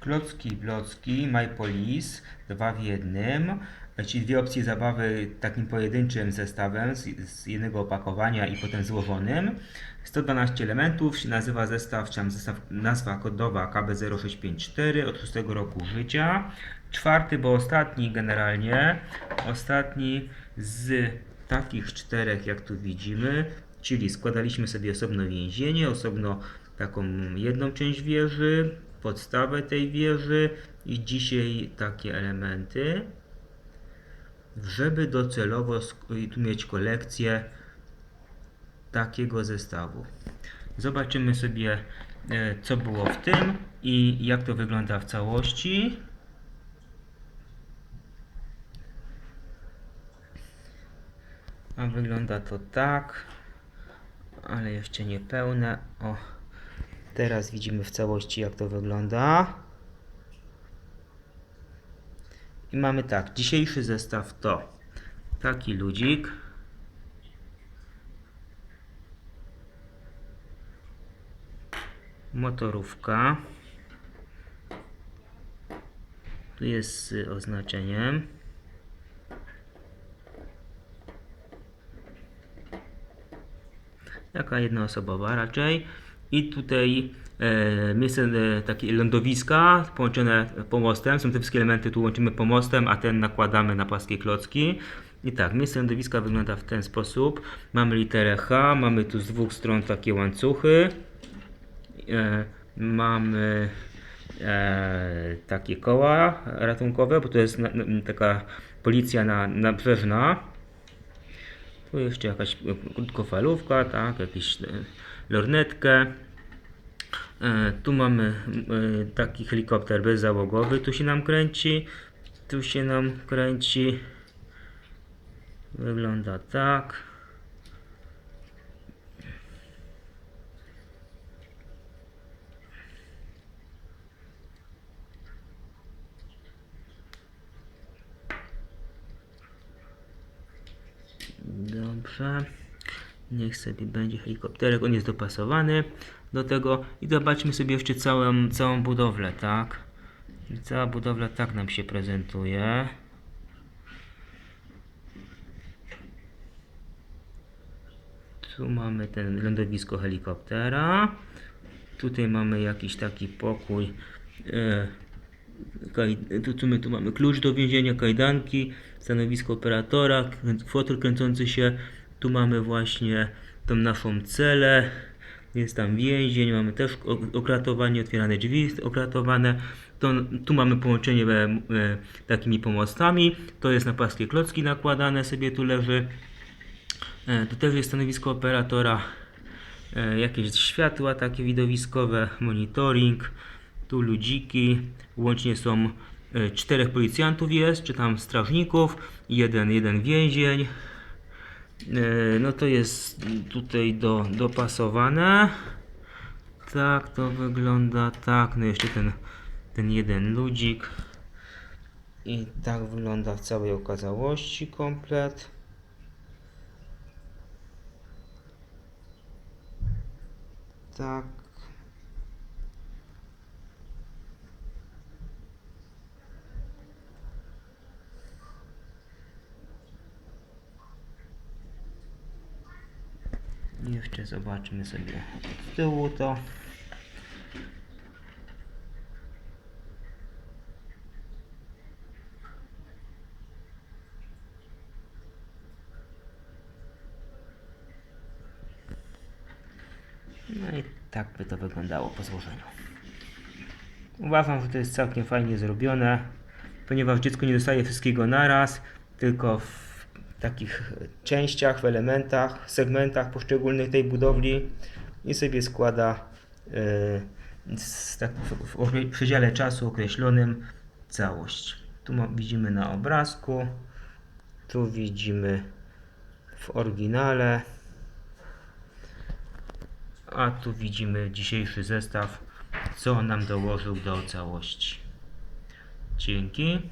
klocki, blocki, My Police, dwa w jednym, czyli dwie opcje zabawy takim pojedynczym zestawem z, z jednego opakowania i potem złożonym. 112 elementów się nazywa zestaw, czy zestaw, nazwa kodowa KB0654 od 6 roku życia. Czwarty, bo ostatni generalnie, ostatni z takich czterech, jak tu widzimy, czyli składaliśmy sobie osobno więzienie, osobno taką jedną część wieży, podstawę tej wieży i dzisiaj takie elementy, żeby docelowo mieć kolekcję takiego zestawu. Zobaczymy sobie, e, co było w tym i jak to wygląda w całości. A wygląda to tak, ale jeszcze nie pełne. O, teraz widzimy w całości, jak to wygląda. I mamy tak, dzisiejszy zestaw to taki ludzik. Motorówka. Tu jest z oznaczeniem. Taka jednoosobowa raczej. I tutaj miejsce e, takie lądowiska połączone pomostem. Są te wszystkie elementy tu łączymy pomostem, a ten nakładamy na płaskie klocki. I tak, miejsce lądowiska wygląda w ten sposób. Mamy literę H, mamy tu z dwóch stron takie łańcuchy. E, mamy e, takie koła ratunkowe, bo to jest na, na, taka policja na, nabrzeżna. Tu jeszcze jakaś krótkofalówka, tak, jakiś e, lornetkę. E, tu mamy e, taki helikopter bezzałogowy, tu się nam kręci, tu się nam kręci. Wygląda tak. Dobrze. Niech sobie będzie helikopterek. On jest dopasowany do tego. I zobaczmy sobie jeszcze całą, całą budowlę, tak? Cała budowla tak nam się prezentuje. Tu mamy ten lądowisko helikoptera. Tutaj mamy jakiś taki pokój. E, tu, tu, my tu mamy klucz do więzienia, kajdanki, stanowisko operatora, fotel kręcący się. Tu mamy właśnie tą naszą celę. Jest tam więzień, mamy też okratowanie, otwierane drzwi okratowane. To, tu mamy połączenie e, takimi pomostami. To jest na płaskie klocki nakładane, sobie tu leży. E, też jest stanowisko operatora, e, jakieś światła takie widowiskowe, monitoring, tu ludziki, łącznie są e, czterech policjantów jest, czy tam strażników, jeden, jeden więzień. E, No to jest tutaj do, dopasowane. Tak to wygląda, tak, no jeszcze ten, ten jeden ludzik. I tak wygląda w całej okazałości komplet. Tak. Jeszcze zobaczmy sobie od tyłu to. No i tak by to wyglądało po złożeniu. Uważam, że to jest całkiem fajnie zrobione, ponieważ dziecko nie dostaje wszystkiego naraz, tylko w takich częściach, w elementach, segmentach poszczególnych tej budowli i sobie składa yy, z, tak, w, przedziale czasu określonym całość. Tu widzimy na obrazku, tu widzimy w oryginale, a tu widzimy dzisiejszy zestaw, co nam dołożył do całości. Dzięki.